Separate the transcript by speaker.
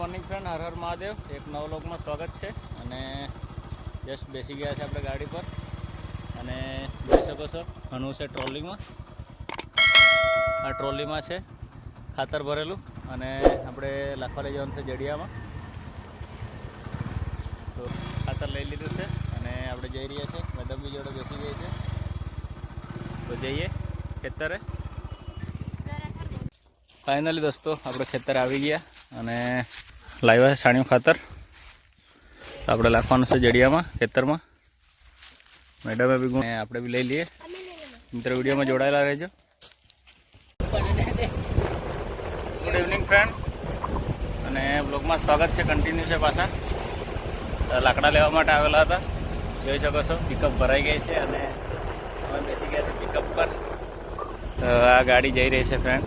Speaker 1: Morning friend Har Har Mahadev. એક નવ લોકમાં સ્વાગત છે અને જસ્ટ બેસી ગયા છે આપણે ગાડી પર. અને જોઈ શકો છો ઘણું છે ટ્રોલીમાં. આ ટ્રોલીમાં છે ખાતર ભરેલું. અને આપણે લાખવા લઈ જવાનું છે જડિયામાં. તો ખાતર લઈ લીધું છે અને આપણે જઈ રહ્યા છે. મેડમ બી જોડે બેસી ગઈ છે. તો જઈએ ખેતરે. ફાઇનલી દોસ્તો આપણે ખેતર આવી ગયા. અને લાવ્યા છે છાણિયું ખાતર. આપણે નાખવાનું છે જડિયામાં, ખેતરમાં. મેડમે બી ગુણ આપણે બી લઈ લઈએ. મિત્ર વિડીયોમાં જોડાયેલા રહેજો. ગુડ ઇવનિંગ ફ્રેન્ડ અને બ્લોગમાં સ્વાગત છે કન્ટિન્યુ છે પાછા. લાકડા લેવા માટે આવેલા હતા. જોઈ શકો છો પિકઅપ ભરાઈ ગઈ છે અને અમે બેસી ગયા છે પિકઅપ પર. આ ગાડી જઈ રહી છે ફ્રેન્ડ